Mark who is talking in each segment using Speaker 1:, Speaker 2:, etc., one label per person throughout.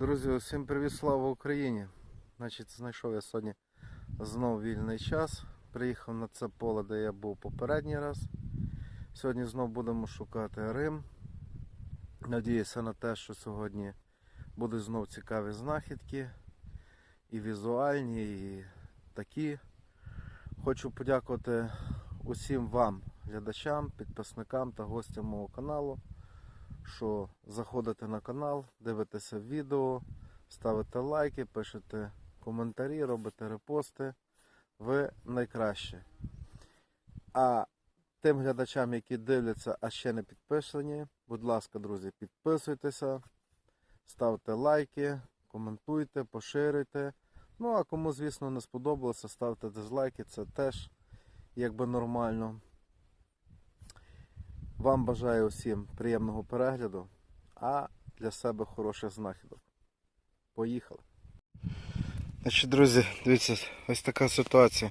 Speaker 1: Друзі, усім привіт, слава Україні! Значить, знайшов я сьогодні знов вільний час. Приїхав на це поле, де я був попередній раз. Сьогодні знов будемо шукати Рим. Надіюся на те, що сьогодні будуть знов цікаві знахідки. І візуальні, і такі. Хочу подякувати усім вам, глядачам, підписникам та гостям мого каналу що заходите на канал, дивитеся відео, ставите лайки, пишете коментарі, робите репости. Ви найкраще. А тим глядачам, які дивляться, а ще не підписані, будь ласка, друзі, підписуйтеся, ставте лайки, коментуйте, поширюйте. Ну, а кому, звісно, не сподобалося, ставте дизлайки, це теж якби нормально. Вам бажаю усім приємного перегляду, а для себе хороших знахідок. Поїхали. Значить, друзі, дивіться, ось така ситуація.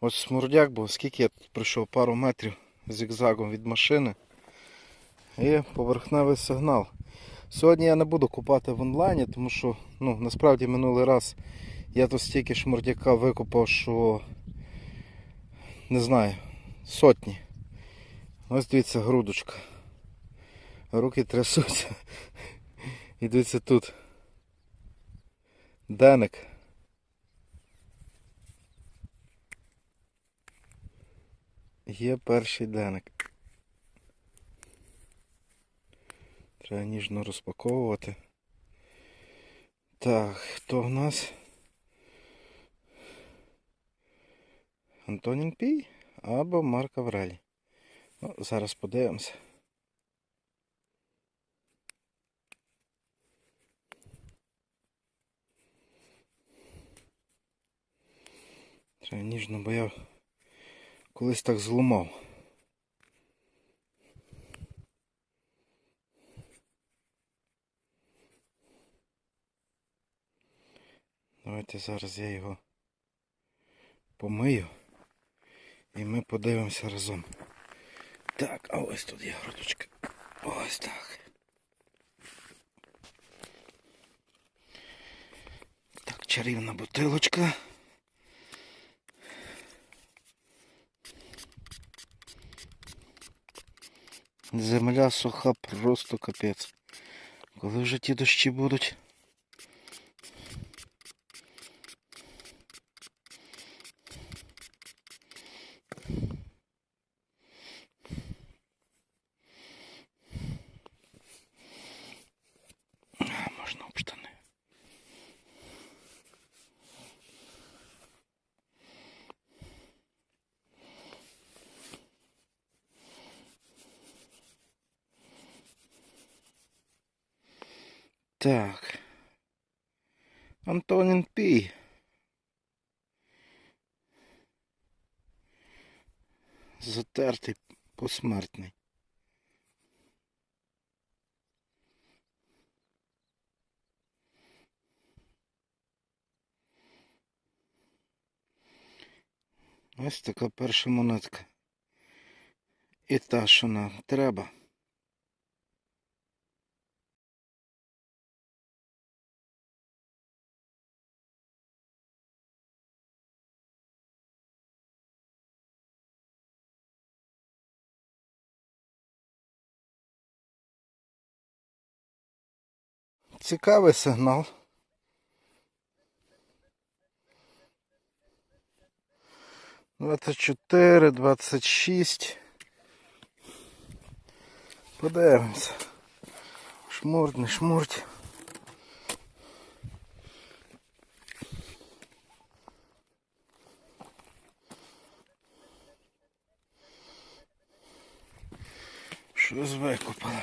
Speaker 1: Ось смурдяк був, скільки я тут пройшов пару метрів зігзагом від машини. І поверхневий сигнал. Сьогодні я не буду купати в онлайні, тому що ну, насправді минулий раз я тут стільки шмурдяка викупав, що не знаю, сотні. Ось дивіться грудочка. Руки трясуться. І дивіться тут. Деник. Є перший деник. Треба ніжно розпаковувати. Так, хто в нас? Антонін Пій або Марк Аврелій. Ну, зараз подивимося. Треба ніжно, бо я колись так зламав. Давайте зараз я його помию і ми подивимося разом. Так, а ось тут є грудочка. Ось так. Так, чарівна бутилочка. Земля суха, просто капець. Коли вже ті дощі будуть? А, Можна об штани. Так. Антонін Пій. Затертий посмертний. Ось така перша монетка. І та, що нам треба. Цікавий сигнал. Двадцять чотири, двадцять шість. Подивимося. Шмурт, не шмурт. Щось викопали.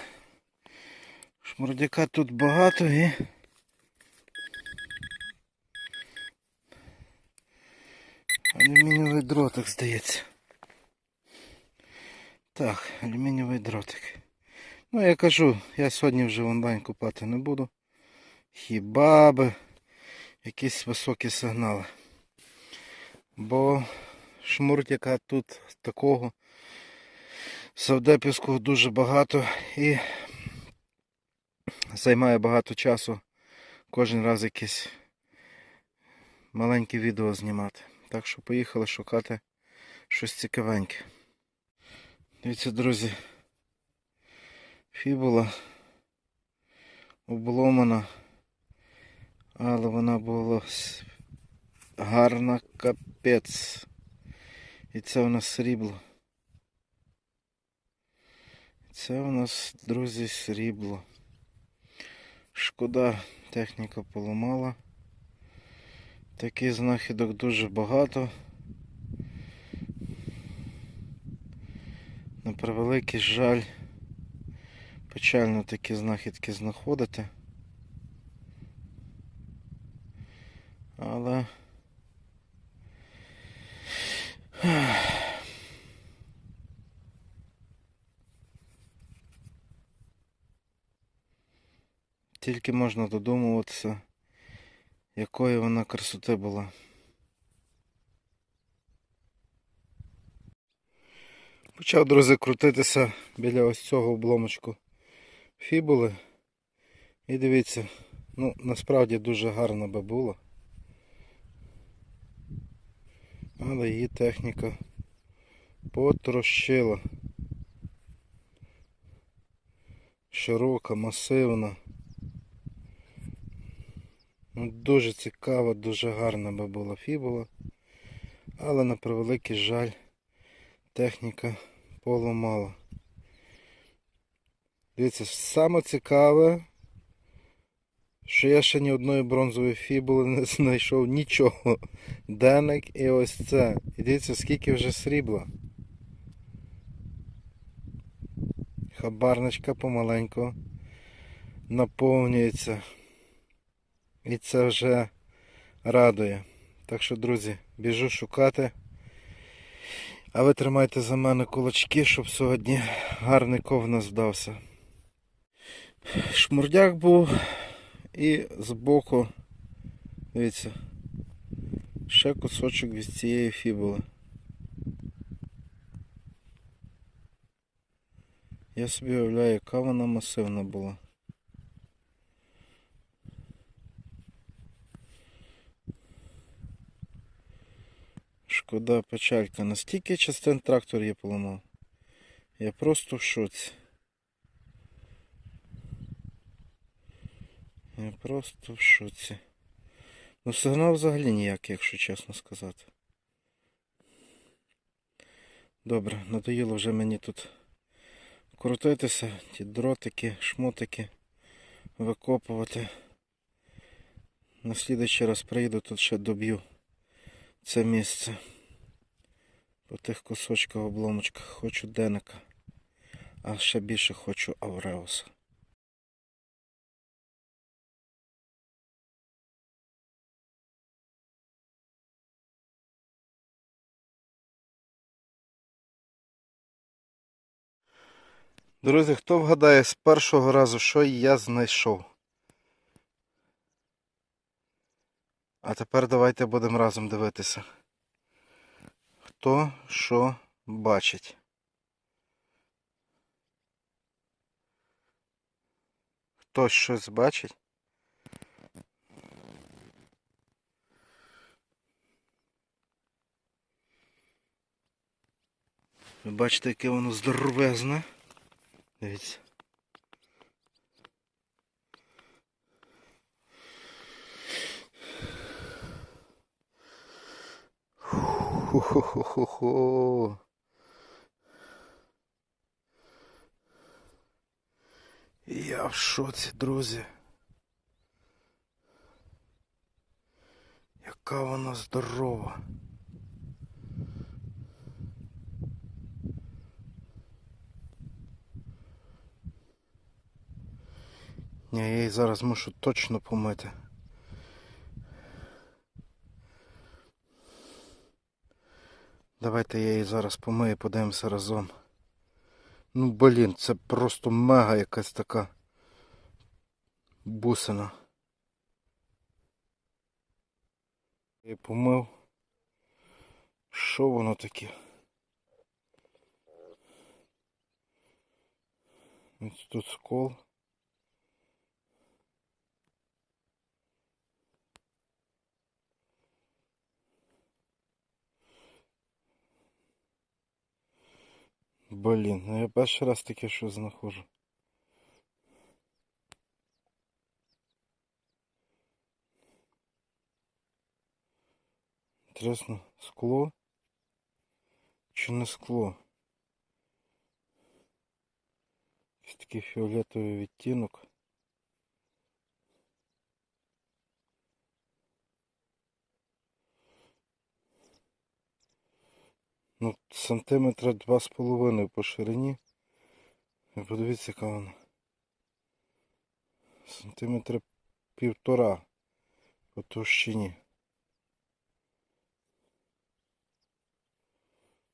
Speaker 1: Шмурдяка тут багато і. Алюмінієвий дротик, здається. Так, алюмінієвий дротик. Ну, я кажу, я сьогодні вже онлайн купати не буду. Хіба би якісь високі сигнали. Бо шмуртяка тут такого Савдепівського дуже багато і займає багато часу кожен раз якесь маленьке відео знімати. Так що поїхали шукати щось цікавеньке. Дивіться, друзі, фібула обломана, але вона була гарна капець. І це у нас срібло. Це у нас, друзі, срібло. Шкода, техніка поламала. Таких знахідок дуже багато. На превеликий жаль, печально такі знахідки знаходити. Але тільки можна додумуватися, якої вона красоти була. Почав, друзі, крутитися біля ось цього обломочку фібули. І дивіться, ну насправді дуже гарна би була. Але її техніка потрощила. Широка, масивна. Ну, дуже цікава, дуже гарна би була фібула. Але на превеликий жаль техніка поламала. Дивіться, саме цікаве, що я ще ні одної бронзової фібули не знайшов нічого. Деник і ось це. І дивіться, скільки вже срібла. Хабарничка помаленьку наповнюється. І це вже радує. Так що, друзі, біжу шукати. А ви тримайте за мене кулачки, щоб сьогодні гарний ков нас вдався. Шмурдяк був і збоку, дивіться, ще кусочок від цієї фібули. Я собі уявляю, яка вона масивна була. Шкода печалька. Настільки частин трактор я поламав. Я просто в шоці. Я просто в шоці. Ну сигнал взагалі ніякий, якщо чесно сказати. Добре, надоїло вже мені тут крутитися, ті дротики, шмотики викопувати. На слідуючий раз приїду, тут ще доб'ю це місце. По тих кусочках обломочках хочу деника, а ще більше хочу Авреуса. Друзі, хто вгадає з першого разу, що я знайшов? А тепер давайте будемо разом дивитися. Хто що бачить? Хтось щось бачить? Ви бачите, яке воно здоровезне. Дивіться. Хо-хо-хо-хо. Я в шоці, друзі. Яка вона здорова. Ні, я її зараз мушу точно помити. Давайте я її зараз помию, подивимося разом. Ну блін, це просто мега якась така бусина. Я помив. Що воно таке? Ось тут скол. Блін, ну я перший раз таке щось знаходжу. Інтересно, скло? Чи не скло? Якийсь такий фіолетовий відтінок. Ну, сантиметра два з половиною по ширині. Подивіться, яка вона. Сантиметра півтора по товщині.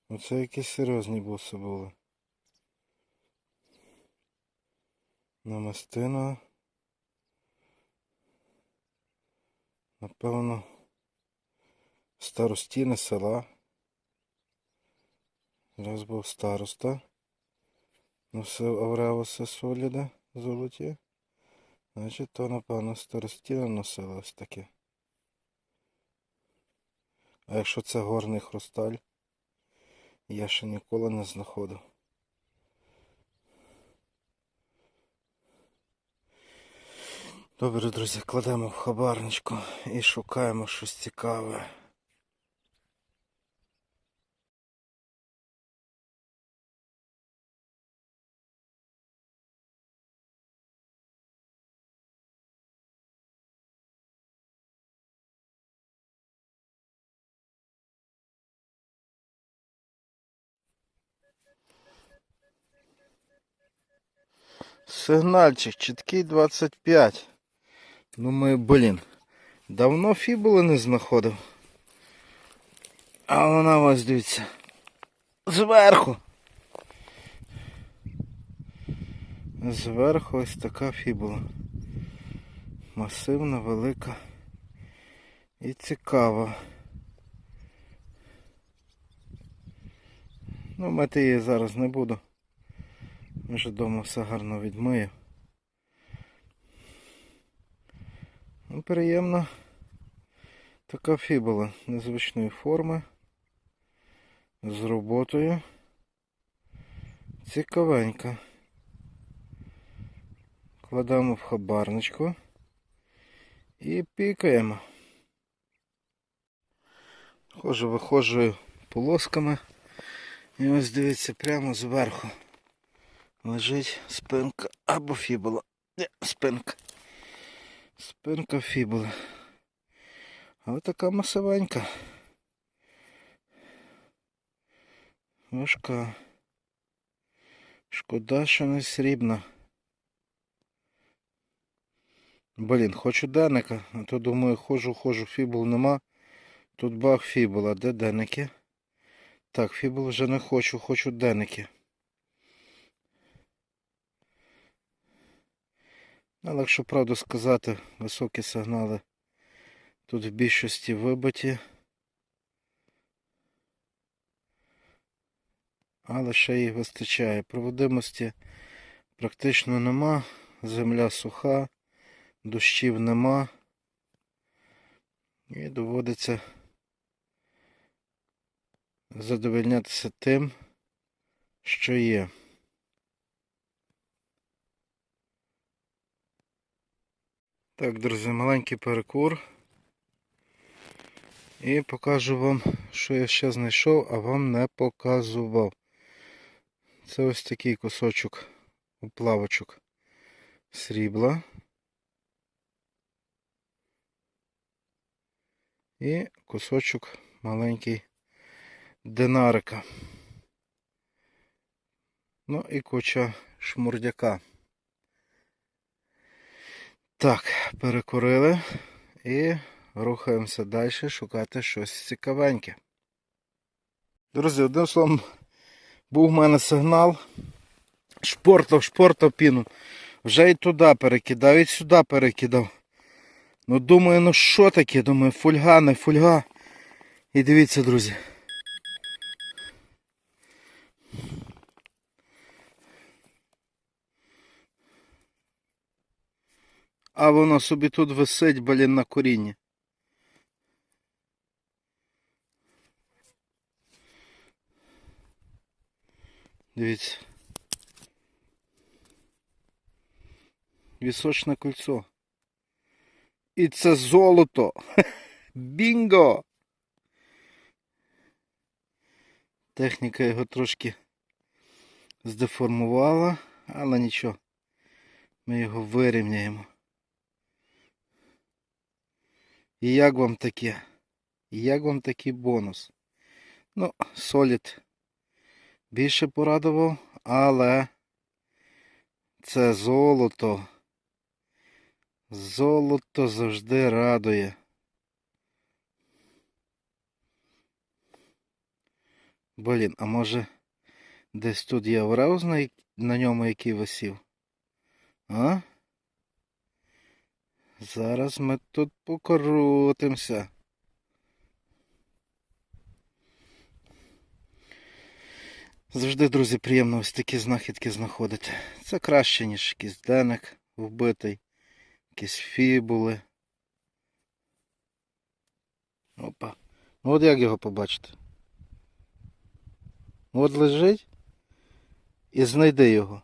Speaker 1: Оце якісь серйозні буси були. Намистина. Напевно, старостіни села. Раз був староста. Носив Авреуси соліда золоті. Значить, то, напевно, старостіна носила ось таке. А якщо це горний хрусталь, я ще ніколи не знаходив. Добре, друзі, кладемо в хабарничку і шукаємо щось цікаве. Сигнальчик чіткий 25. Думаю, блін. Давно фібули не знаходив. А вона ось дивіться. Зверху. Зверху ось така фібула. Масивна, велика і цікава. Ну, мити її зараз не буду. Вже вдома все гарно відмию. Ну, приємна така фібула незвичної форми. З роботою. Цікавенька. Кладемо в хабарничку і пікаємо. Хожу, виходжу полосками. І ось дивіться прямо зверху лежить спинка або фібула. Ні, спинка. Спинка фібули. Але така масивенька. Важка. Шкода, що не срібна. Блін, хочу денника, а то думаю, ходжу, ходжу, фібул нема. Тут баг фібула, де денники? Так, фібул вже не хочу, хочу денники. Але якщо правду сказати, високі сигнали тут в більшості вибиті. Але ще їх вистачає. Проводимості практично нема, земля суха, дощів нема. І доводиться задовольнятися тим, що є. Так, друзі, маленький перекур. І покажу вам, що я ще знайшов, а вам не показував. Це ось такий кусочок уплавочок срібла. І кусочок маленький динарика. Ну і куча шмурдяка. Так, перекурили і рухаємося далі шукати щось цікавеньке. Друзі, одним словом, був в мене сигнал. Шпортав, шпортав піну. Вже і туди перекидав, і сюди перекидав. Ну думаю, ну що таке? Думаю, фольга, не фольга. І дивіться, друзі. А воно собі тут висить, блін, на корінні. Дивіться. Вісочне кольцо. І це золото. Бінго! Техніка його трошки здеформувала, але нічого. Ми його вирівняємо. І як вам таке? Як вам такий бонус? Ну, солід більше порадував, але це золото. Золото завжди радує. Блін, а може десь тут є на, на ньому який висів? А? Зараз ми тут покрутимося. Завжди, друзі, приємно ось такі знахідки знаходити. Це краще, ніж якийсь деник вбитий, якісь фібули. Опа. Ну от як його побачити? От лежить і знайди його.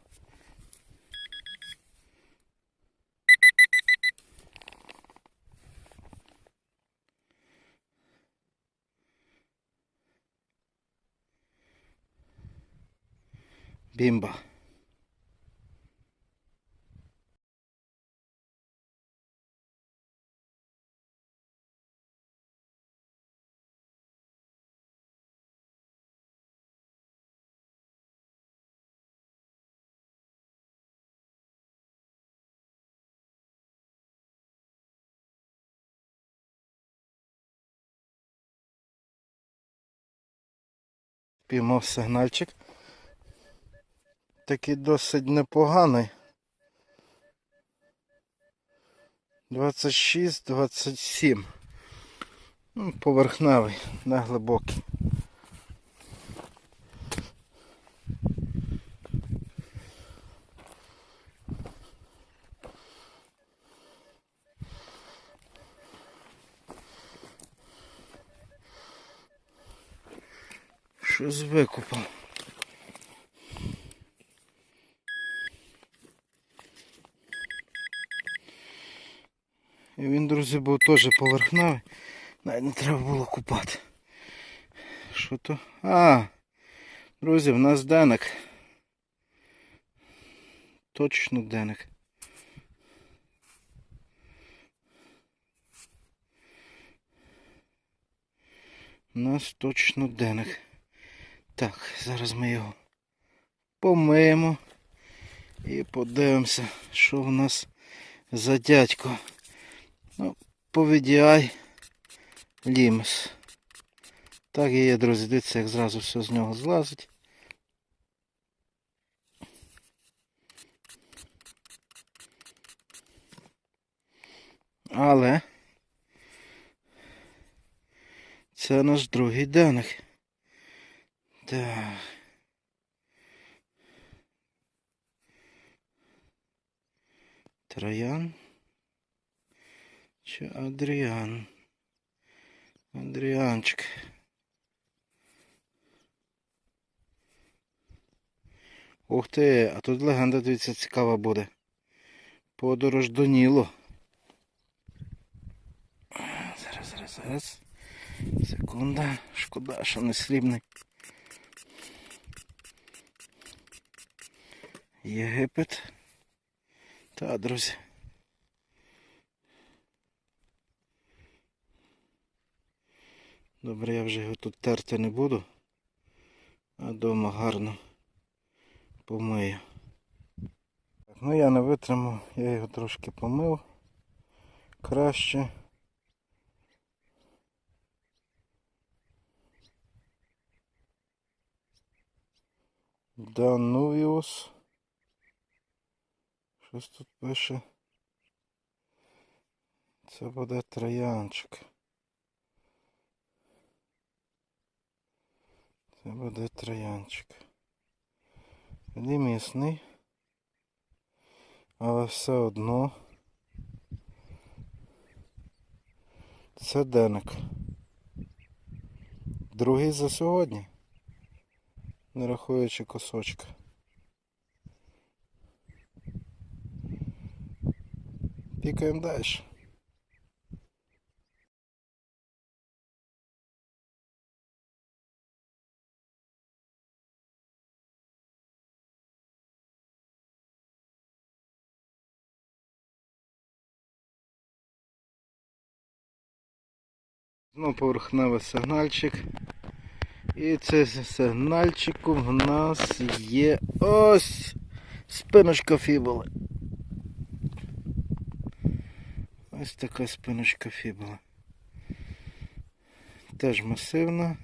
Speaker 1: Бімба. Піймав сигнальчик. Такий досить непоганий. 26-27. Ну, Поверхневий, не глибокий. Що з викупом? І він, друзі, був теж поверхневий. Навіть не треба було купати. Що то? А, друзі, в нас деник. Точно деник. У нас точно деник. Так, зараз ми його помиємо і подивимося, що в нас за дядько. Ну, по VDI лімес. Так і є, друзі, дивіться, як зразу все з нього злазить. Але це наш другий деник. Так. Троян. Чи Адріан? Адріанчик. Ух ти, а тут легенда, дивіться, цікава буде. Подорож до Нілу. Зараз, зараз, зараз. Секунда. Шкода, що не срібний. Єгипет. Та, друзі. Добре, я вже його тут терти не буду, а вдома гарно помию. Так, ну я не витримав, я його трошки помив краще. Данувіус. Щось тут пише. Це буде троянчик. Це буде троянчик. Не місний. Але все одно. Це деник. Другий за сьогодні. Не рахуючи косочка. Пікаємо далі. Знову поверхневий сигнальчик. І цей сигнальчиком в нас є ось спиночка фібули. Ось така спиночка фібули. Теж масивна,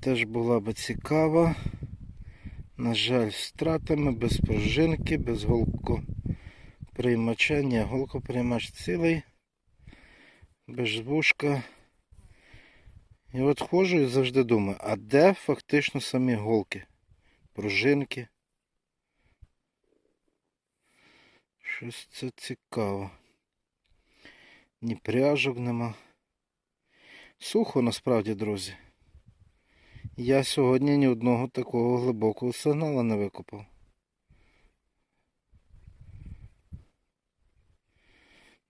Speaker 1: теж була би цікава. На жаль, з втратами, без пружинки, без голкоприймача. Ні, голкоприймач цілий, без вушка. І от ходжу і завжди думаю, а де фактично самі голки? Пружинки? Щось це цікаво. Ні пряжок нема. Сухо насправді, друзі. Я сьогодні ні одного такого глибокого сигнала не викопав.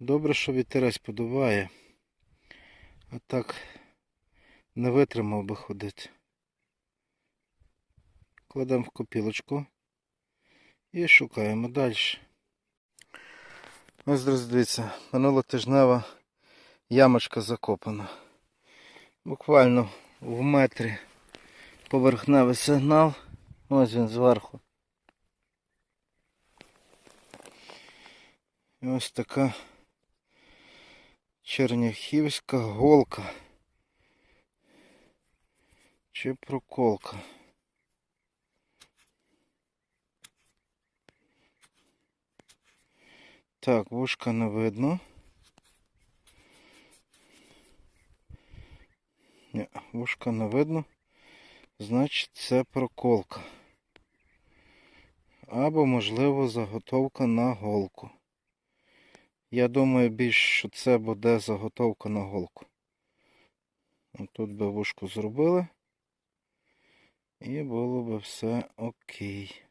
Speaker 1: Добре, що вітерець подуває. А так не витримав би ходити. Кладемо в копілочку і шукаємо далі. Ось, друзі, дивіться, минулотижнева ямочка закопана. Буквально в метрі поверхневий сигнал. Ось він зверху. І ось така черняхівська голка. Чи проколка? Так, вушка не видно. Ні, вушка не видно. Значить, це проколка. Або, можливо, заготовка на голку. Я думаю, більш, що це буде заготовка на голку. Тут би вушку зробили. І було би все окей.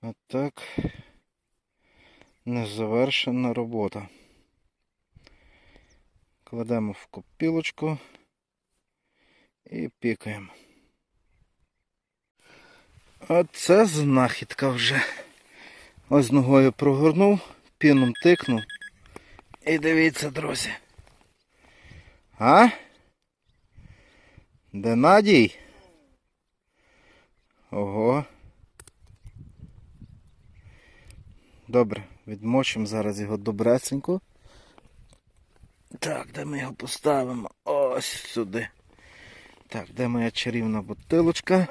Speaker 1: А так незавершена робота. Кладемо в копілочку і пікаємо. Оце знахідка вже. Ось ногою прогорнув, піном тикнув. І дивіться, друзі. А? Де Надій? Ого. Добре, відмочимо зараз його добресенько. Так, де ми його поставимо? Ось сюди. Так, де моя чарівна бутилочка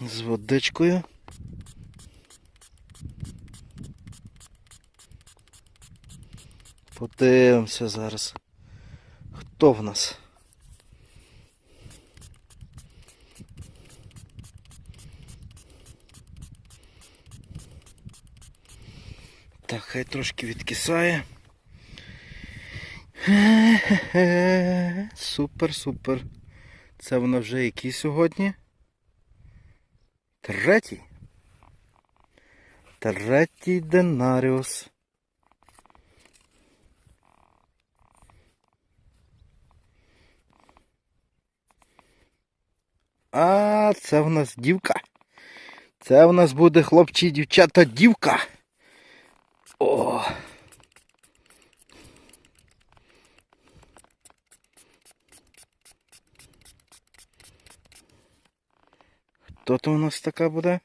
Speaker 1: з водичкою. Подивимося зараз. Хто в нас? Так, хай трошки відкисає. Супер, супер. Це воно вже який сьогодні? Третій. Третій Денаріус. А, це в нас дівка. Це в нас буде хлопці, дівчата, дівка. О. Хто то у нас така буде?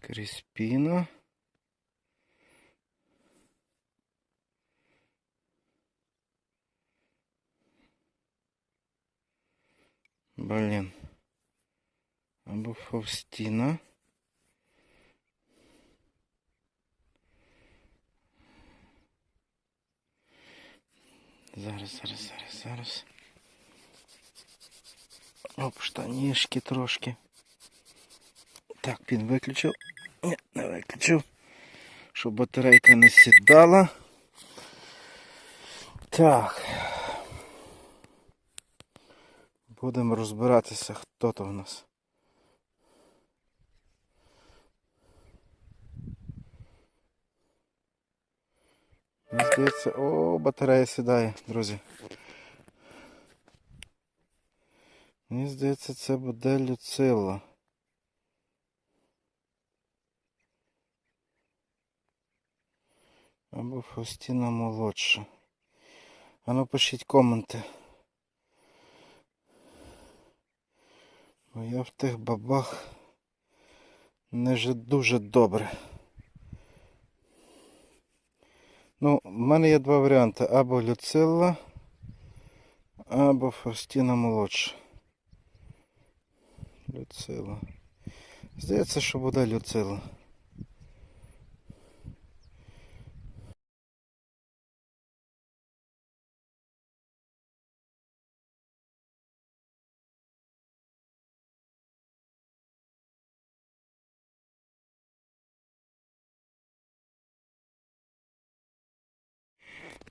Speaker 1: Кріспіна. Блін. Або Фавстіна. Зараз, зараз, зараз, зараз. Оп, штанішки трошки. Так, він виключив. Ні, не виключив. щоб батарейка не сідала. Так. Будемо розбиратися, хто то в нас. Мені здається, о, батарея сідає, друзі. Мені здається, це буде люцила. Або Фаустіна молодша. А ну пишіть коменти. Бо я в тих бабах не же дуже добре. Ну, в мене є два варіанти. Або Люцилла, або Фаустіна молодша. Люцила. Здається, що буде Люцила.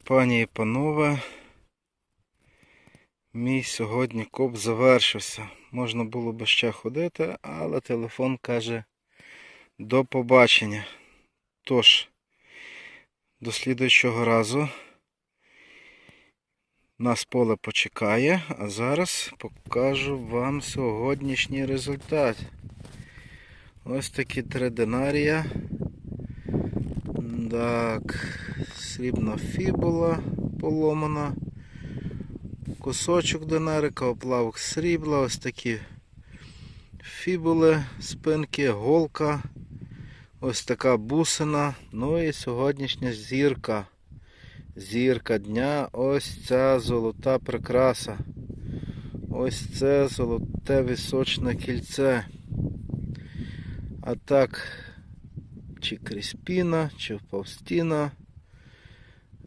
Speaker 1: Пані і панове, мій сьогодні коп завершився. Можна було би ще ходити, але телефон каже до побачення. Тож, до слідуючого разу нас поле почекає, а зараз покажу вам сьогоднішній результат. Ось такі три динарія. Так, срібна фібула поломана. Кусочок динарика, оплавок срібла, ось такі фібули, спинки, голка, ось така бусина. Ну і сьогоднішня зірка. Зірка дня, ось ця золота прикраса. Ось це золоте вісочне кільце. А так, чи Кріспіна, чи Фаустіна,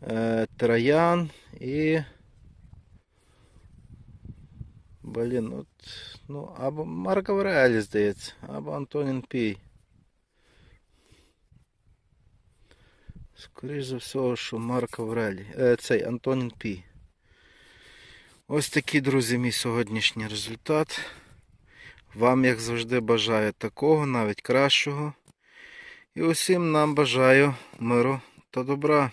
Speaker 1: е, Троян і. Блін, от, ну, або Марко Аврелі, здається, або Антонін Пій. Скоріше за все, що Марко Аврелі. Е, цей Антонін Пій. Ось такий, друзі, мій сьогоднішній результат. Вам, як завжди, бажаю такого, навіть кращого. І усім нам бажаю миру та добра.